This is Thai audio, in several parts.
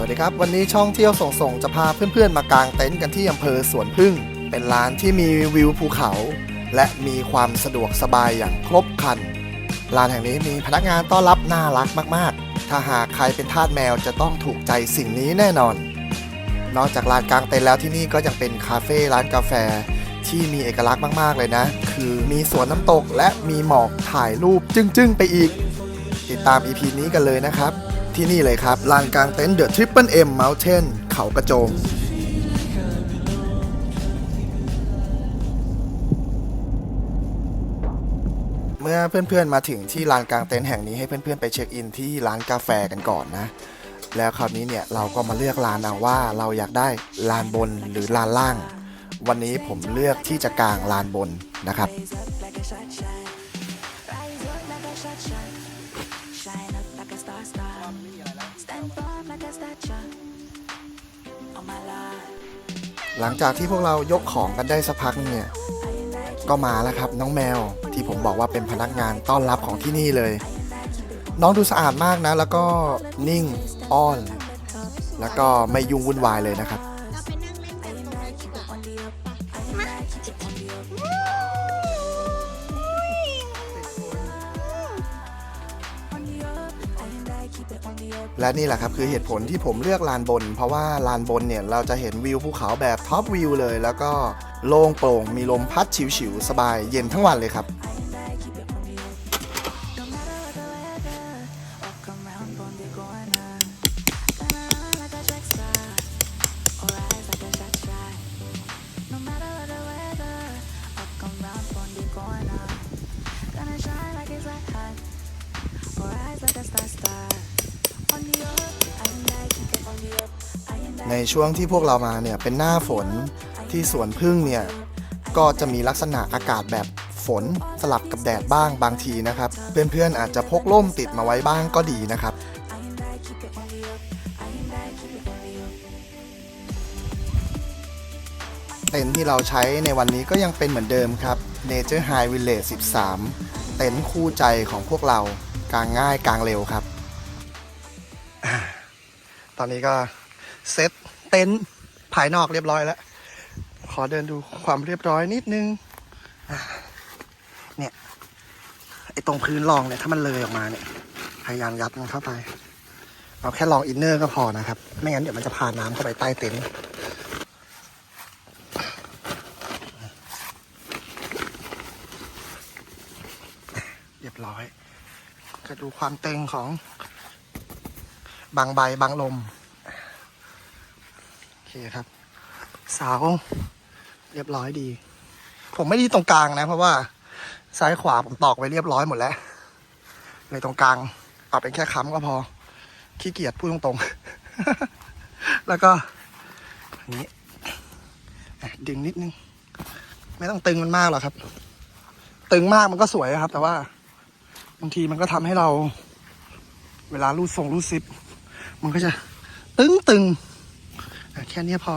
สวัสดีครับ วันนี้ช่องเที่ยวส่งส่งจะพาเพื่อนๆ มากางเต็นท์กันที่อำเภอสวนพึ่ง เป็นร้านที่มีวิวภูเขา และมีความสะดวกสบายอย่างครบครัน ร้านแห่งนี้มีพนักงานต้อนรับน่ารักมากๆ ถ้าหากใครเป็นทาสแมวจะต้องถูกใจสิ่งนี้แน่นอน นอกจากร้านกางเต็นท์แล้วที่นี่ก็ยังเป็นคาเฟ่ร้านกาแฟที่มีเอกลักษณ์มากๆเลยนะ คือมีสวนน้ำตกและมีหมอกถ่ายรูปจึ้งๆ ไปอีก ติดตาม EP นี้กันเลยนะครับ ที่นี่เลยครับ ลานกลางเต็นท์เดอะทริปเปิลเอ็มเมลเทนเขากระโจมเมื่อเพื่อนๆมาถึงที่ลานกลางเต็นท์แห่งนี้ให้เพื่อนๆไปเช็คอินที่ร้านกาแฟกันก่อนนะ แล้วคราวนี้เนี่ยเราก็มาเลือกลานเอาว่าเราอยากได้ลานบนหรือลานล่าง วันนี้ผมเลือกที่จะกางลานบนนะครับ หลังจากที่พวกเรายกของกันได้สักพักเนี่ย ก็มาแล้วครับน้องแมวที่ผมบอกว่าเป็นพนักงานต้อนรับของที่นี่เลย น้องดูสะอาดมากนะ แล้วก็นิ่งอ้อน แล้วก็ไม่ยุ่งวุ่นวายเลยนะครับ และนี่แหละครับคือเหตุผลที่ผมเลือกลานบน เพราะว่าลานบนเนี่ยเราจะเห็นวิวภูเขาแบบท็อปวิวเลย แล้วก็โล่งโปร่งมีลมพัดฉิวๆสบายเย็นทั้งวันเลยครับ ช่วงที่พวกเรามาเนี่ยเป็นหน้าฝนที่สวนพึ่งเนี่ยก็จะมีลักษณะอากาศแบบฝนสลับกับแดดบ้างบางทีนะครับ เพื่อนๆอาจจะพกร่มติดมาไว้บ้างก็ดีนะครับเต็นท์ที่เราใช้ในวันนี้ก็ยังเป็นเหมือนเดิมครับ Nature High Village 13 เต็นท์คู่ใจของพวกเรากลางง่ายกลางเร็วครับ ตอนนี้ก็ เซตเต็นท์ภายนอกเรียบร้อยแล้ว ขอเดินดูความเรียบร้อยนิดนึงเนี่ยไอตรงพื้นรองเนี่ยถ้ามันเลยออกมาเนี่ยพยายามยัดมันเข้าไป เอาแค่รองอินเนอร์ก็พอนะครับ ไม่งั้นเดี๋ยวมันจะพาน้ำเข้าไปใต้เต็นท์เรียบร้อยจะดูความเต็งของบางใบบางลม เคครับ เสาเรียบร้อยดี ผมไม่ไดีตรงกลางนะ เพราะว่าซ้ายขวาผมตอกไว้เรียบร้อยหมดแล้วในตรงกลางเอาเป็นแค่ค้ำก็พอ ขี้เกียจพูดตรงๆ แล้วก็นี่ดึงนิดนึง ไม่ต้องตึงมันมากหรอกครับ ตึงมากมันก็สวยครับ แต่ว่าบางทีมันก็ทำให้เรา เวลารูดทรงรูดซิป มันก็จะตึงตึง ค่นี้พอ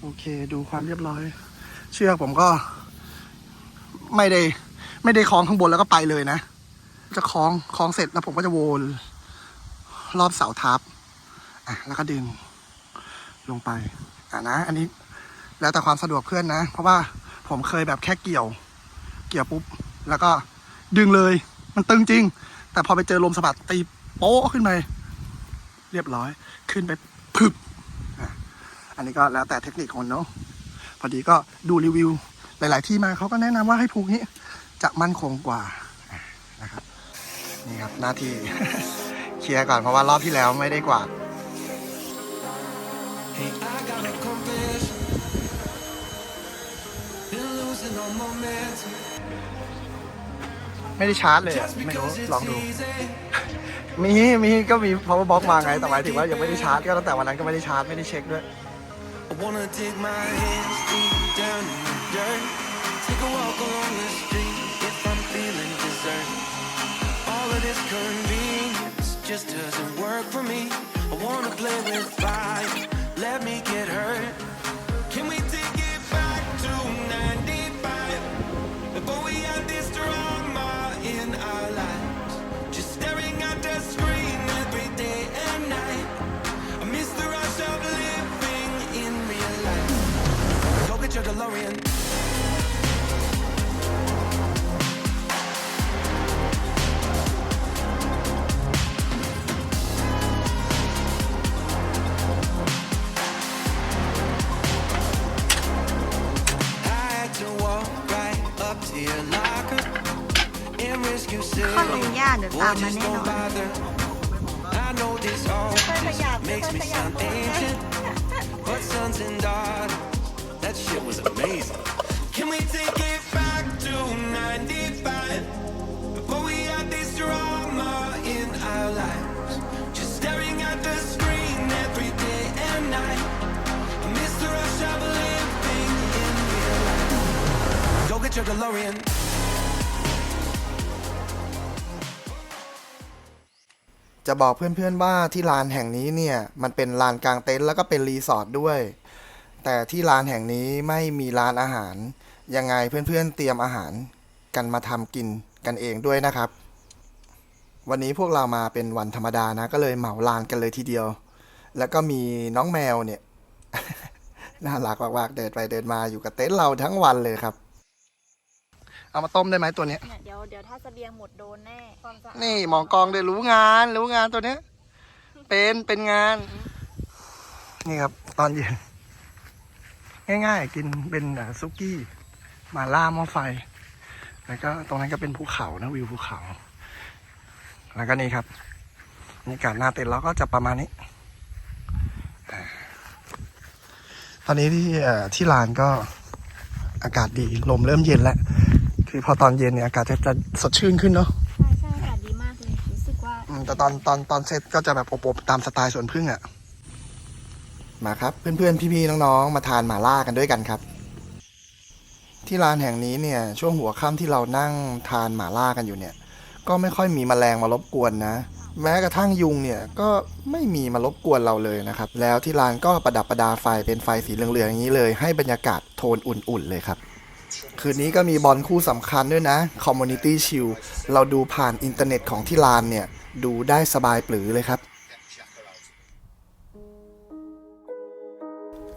โอเค ดูความเรียบร้อย เชือกผมก็ ไม่ได้ ไม่ได้คล้องข้างบนแล้วก็ไปเลยนะ จะคล้องคล้องเสร็จแล้วผมก็จะวนรอบเสาทับอะแล้วก็ดึง ลงไป อะนะ อันนี้แล้วแต่ความสะดวกเพื่อนนะ เพราะว่าผมเคยแบบแค่เกี่ยว เกี่ยวปุ๊บ แล้วก็ดึงเลย มันตึงจริง แต่พอไปเจอลมสะบัดตีโป๊ะขึ้นไปเรียบร้อย ขึ้นไปพึบ นนี้ก็แล้วแต่เทคนิคของมันเนาะพอดีก็ดูรีวิวหลาย ๆ ที่มาเขาก็แนะนำว่าให้ผูกนี้จะมั่นคงกว่านะครับนี่ครับหน้าที่เคลียร์ก่อนเพราะว่ารอบที่แล้วไม่ได้กวาดไม่ได้ชาร์จเลยไม่รู้ลองดู มีมีก็มี power box มาไงแต่หมายถึงว่ายังไม่ได้ชาร์จก็ตั้งแต่วันนั้นก็ไม่ได้ชาร์จไม่ได้เช็คด้วย I wanna dig my hands deep down in the dirt. Take a walk along the street if I'm feeling dessert. All of this convenience just doesn't work for me. I wanna play with fire. Let me get hurt. Can we ข้อมูลยากเดี๋ยวตาม Boy, มา just แน่น don't อน bother. I know this all makes me sound ancient, but sons and daughters, that shit was amazing. Can we take it back to 95? Before we had this drama in our lives, just staring at the screen every day and night. I miss the rush of living in real life. Go get your DeLorean. จะบอกเพื่อนๆว่าที่ลานแห่งนี้เนี่ยมันเป็นลานกลางเต็นท์แล้วก็เป็นรีสอร์ทด้วย แต่ที่ลานแห่งนี้ไม่มีร้านอาหาร ยังไงเพื่อนๆเตรียมอาหารกันมาทำกินกันเองด้วยนะครับ วันนี้พวกเรามาเป็นวันธรรมดานะก็เลยเหมาลานกันเลยทีเดียว แล้วก็มีน้องแมวเนี่ยน่ารักมากๆเดินไปเดินมาอยู่กับเต็นท์เราทั้งวันเลยครับ เอามาต้มได้ไหมตัวเนี้ย เนี่ยเดี๋ยวเดี๋ยวถ้าเสบียงหมดโดนแน่ความสะอาดนี่หมองกองเลยรู้งาน รู้งานตัวเนี้ย เป็นเป็นงาน นี่ครับ ตอนเย็น ง่ายๆ กินเป็นอ่าซุกี้หมาล่าหม้อไฟ แล้วก็ตรงนั้นก็เป็นภูเขานะวิวภูเขา แล้วก็นี่ครับบรรยากาศหน้าเต็นท์เราก็จะประมาณนี้อ่าตอนนี้ที่เอ่อที่ลานก็อากาศดีลมเริ่มเย็นแล้ว คือพอตอนเย็นเนี่ยอากาศจะจะสดชื่นขึ้นเนาะใช่ใช่อากาศดีมากเลย รู้สึกว่า อืมแต่ตอนตอนตอนเซตก็จะแบบอบๆตามสไตล์สวนพึ่งอะ่ะ มาครับ เพื่อนๆ พี่ๆ น้องๆ มาทานหมาล่ากันด้วยกันครับ ที่ร้านแห่งนี้เนี่ย ช่วงหัวค่ำที่เรานั่งทานหมาล่ากันอยู่เนี่ย ก็ไม่ค่อยมีแมลงมารบกวนนะ แม้กระทั่งยุงเนี่ยก็ไม่มีมารบกวนเราเลยนะครับ แล้วที่ร้านก็ประดับประดาไฟเป็นไฟสีเหลืองๆอย่างนี้เลย ให้บรรยากาศโทนอุ่นๆเลยครับ คืนนี้ก็มีบอลคู่สำคัญด้วยนะ Community Shield เราดูผ่านอินเทอร์เน็ตของที่ลานเนี่ย ดูได้สบายปรือเลยครับ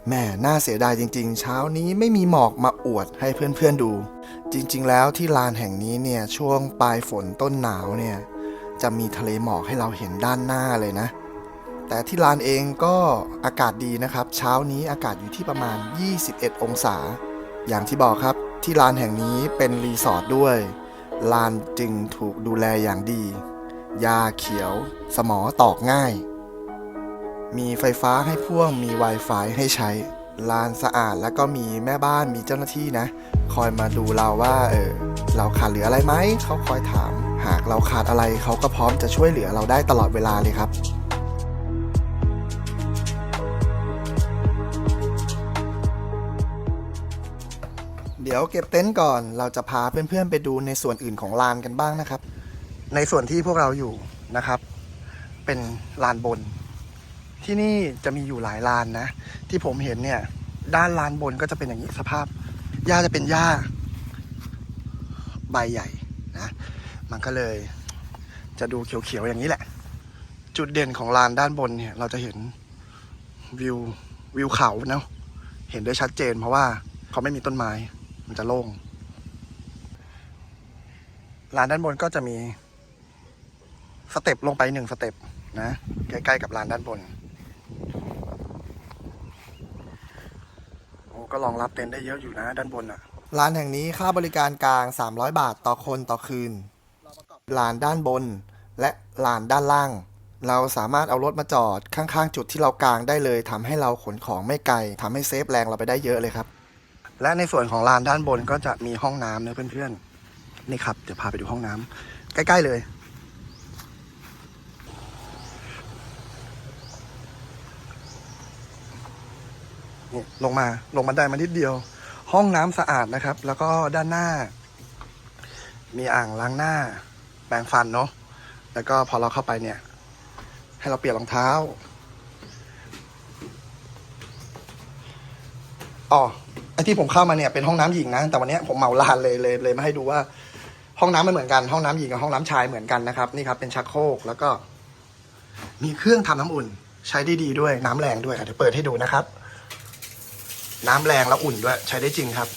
แม่น่าเสียดายจริง ๆ เช้านี้ไม่มีหมอกมาอวดให้เพื่อนๆดู จริง ๆ แล้วที่ลานแห่งนี้เนี่ยช่วงปลายฝนต้นหนาวเนี่ยจะมีทะเลหมอกให้เราเห็นด้านหน้าเลยนะ แต่ที่ลานเองก็อากาศดีนะครับ เช้านี้อากาศอยู่ที่ประมาณ 21 องศา อย่างที่บอกครับ ที่ลานแห่งนี้เป็นรีสอร์ทด้วย ลานจึงถูกดูแลอย่างดี ยาเขียว สมอตอกง่าย มีไฟฟ้าให้พ่วงมี Wi-Fi ให้ใช้ ลานสะอาดแล้วก็มีแม่บ้านมีเจ้าหน้าที่นะ คอยมาดูเราว่าเออเราขาดเหลืออะไรไหม เขาคอยถาม หากเราขาดอะไรเขาก็พร้อมจะช่วยเหลือเราได้ตลอดเวลาเลยครับ ดี๋ยวเก็บเต็นท์ก่อน เราจะพาเพื่อนๆไปดูในส่วนอื่นของลานกันบ้างนะครับ ในส่วนที่พวกเราอยู่นะครับ เป็นลานบน ที่นี่จะมีอยู่หลายลานนะ ที่ผมเห็นเนี่ย ด้านลานบนก็จะเป็นอย่างนี้สภาพหญ้าจะเป็นหญ้าใบใหญ่นะมันก็เลยจะดูเขียวๆอย่างนี้แหละ จุดเด่นของลานด้านบนเนี่ย เราจะเห็นวิววิวเขาเนาะเห็นได้ชัดเจนเพราะว่าเขาไม่มีต้นไม้ มันจะโล่งลานด้านบนก็จะมีสเต็ปลงไปหนึ่งสเต็ปนะใกล้ๆกับลานด้านบนโอ้ก็รองรับเต็นท์ได้เยอะอยู่นะด้านบนอะร้านแห่งนี้ค่าบริการกลาง 300 บาทต่อคนต่อคืนลานด้านบน และลานด้านล่าง เราสามารถเอารถมาจอดข้างๆ จุดที่เรากางได้เลยทำให้เราขนของไม่ไกลทำให้เซฟแรงเราไปได้เยอะเลยครับ และในส่วนของลานด้านบนก็จะมีห้องน้ำนะเพื่อนๆนี่ครับเดี๋ยวพาไปดูห้องน้ำใกล้ๆเลยนี่ลงมาลงบันไดมานิดเดียว ห้องน้ำสะอาดนะครับ แล้วก็ด้านหน้า มีอ่างล้างหน้าแปรงฟันเนาะแล้วก็พอเราเข้าไปเนี่ย ให้เราเปลี่ยนรองเท้าอ๋อ ไอที่ผมเข้ามาเนี่ยเป็นห้องน้ำหญิงนะ แต่วันเนี้ยผมเหมาลานเลยเลยเลยมาให้ดูว่า ห้องน้ำไม่เหมือนกัน ห้องน้ำหญิงกับห้องน้ำชายเหมือนกันนะครับ นี่ครับเป็นชักโครกแล้วก็ มีเครื่องทำน้ำอุ่น ใช้ได้ดีด้วยน้ำแรงด้วยอะเดี๋ยวเปิดให้ดูนะครับ น้ำแรงแล้วอุ่นด้วย ใช้ได้จริงครับ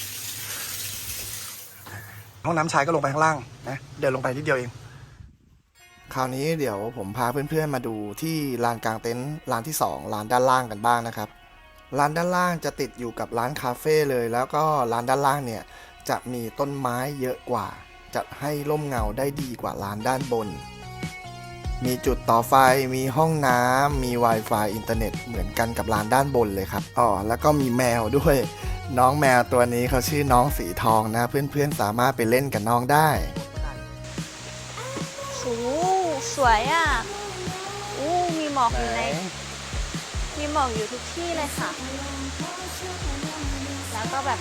ห้องน้ำชายก็ลงไปข้างล่างนะเดินลงไปนิดเดียวเอง คราวนี้เดี๋ยวผมพาเพื่อนๆมาดูที่ลานกลางเต็นท์ลานที่ 2 ลานด้านล่างกันบ้างนะครับ ลานด้านล่างจะติดอยู่กับร้านคาเฟ่เลย แล้วก็ร้านด้านล่างเนี่ยจะมีต้นไม้เยอะกว่า จัดให้ร่มเงาได้ดีกว่าร้านด้านบน มีจุดต่อไฟ มีห้องน้ำมี Wi-Fi อินเทอร์เน็ตเหมือนกันกับร้านด้านบนเลยครับอ๋อแล้วก็มีแมวด้วย น้องแมวตัวนี้เขาชื่อน้องสีทองนะ เพื่อนๆสามารถไปเล่นกับน้องได้โอ้สวยอะอู้มีหมอกอยู่ใน มีหมอกอยู่ทุกที่เลยค่ะ แล้วก็แบบ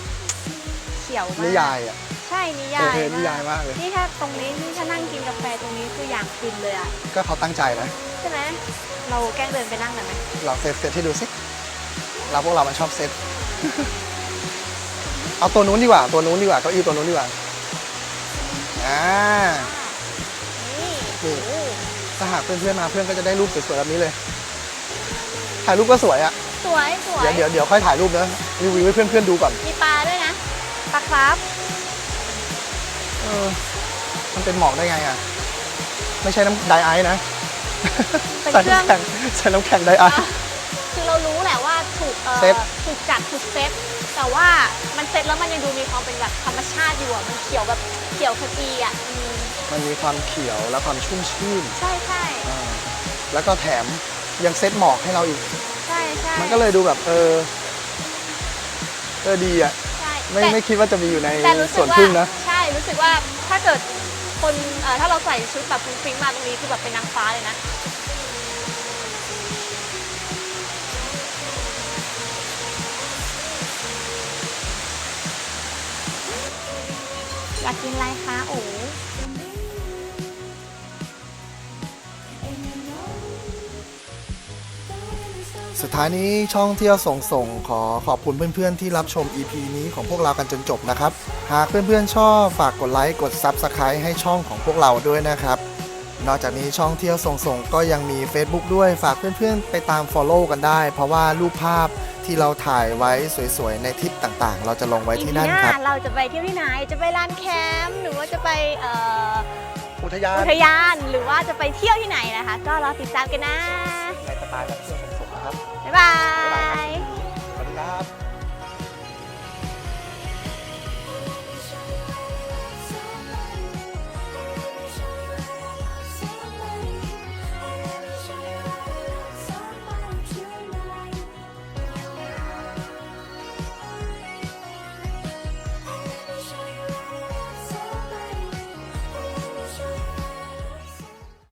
เขียวมากนิยายอะ ใช่นิยายเออนิยายมากเลย นี่ถ้าตรงนี้นี่ถ้านั่งกินกาแฟตรงนี้คืออยากกินเลยอะ ก็เขาตั้งใจนะ ใช่ไหมเราแกล้งเดินไปนั่งกันไหมลองเซตเซตให้ดูสิเราพวกเรามันชอบเซต เอาตัวนู้นดีกว่า ตัวนู้นดีกว่าเก้าอี้ตัวนู้นดีกว่า อ่า นี่ นี่ ถ้าหากเพื่อนๆมาเพื่อนก็จะได้รูปสวยๆแบบนี้เลย ถ่ายรูปก็สวยอะสวยสวยเดี๋ยวเดี๋ยวเดี๋ยวค่อยถ่ายรูปนะรีวิวให้เพื่อนๆดูก่อนมีปลาด้วยนะปลาครับเออมันเป็นหมอกได้ไงอะไม่ใช่น้ำไดไอซ์นะเป็นใส่เครื่องน้ำแข็งใส่น้ำแข็งไดไอซ์คือเรารู้แหละว่าถูกเอ่อเซตถูกจัดถูกเซตแต่ว่ามันเซตแล้วมันยังดูมีความเป็นแบบธรรมชาติอยู่อะมันเขียวแบบเขียวขจีอะอืมมันมีความเขียวและความชุ่มชื่น ใช่ใช่อ่าแล้วก็แถม ยังเซตหมอกให้เราอีก ใช่ใช่มันก็เลยดูแบบเออเออดีอะ ใช่ไม่แต่ไม่คิดว่าจะมีอยู่ในแต่รู้สสึวกนว่าพึ่งนะ ใช่รู้สึกว่าถ้าเกิดคนเอ่อถ้าเราใส่ชุดแบบฟุ้งฟิ้งมาตรงนี้คือแบบเป็นนางฟ้าเลยนะ อยากกินอะไรคะโอ้ สุดท้ายนี้ช่องเที่ยวส่งส่งขอขอบคุณเพื่อนๆที่รับชม EP นี้ของพวกเรากันจนจบนะครับ หากเพื่อนๆชอบฝากกดไลค์กด Subscribe ให้ช่องของพวกเราด้วยนะครับ นอกจากนี้ช่องเที่ยวส่งส่งก็ยังมี Facebook ด้วยฝากเพื่อนๆ ไปตาม Follow กันได้ เพราะว่ารูปภาพที่เราถ่ายไว้สวยๆ ในทริปต่างๆ เราจะลงไว้ที่นั่นครับ เราจะไปเที่ยวที่ไหน จะไปร้านแคมป์ หรือว่าจะไปเอ่ออุทยาน อุทยาน หรือว่าจะไปเที่ยวที่ไหนนะคะ ก็รอติดตามกันนะ ในสไตล์แบบเที่ยว 拜拜。